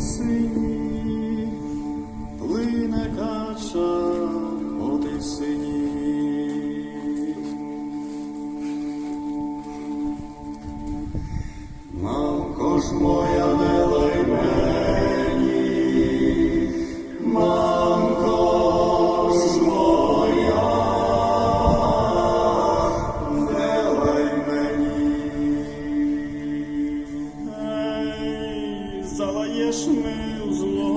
сині, плине кача тисині. Мамко ж моя не Ей, залаєш ми в злу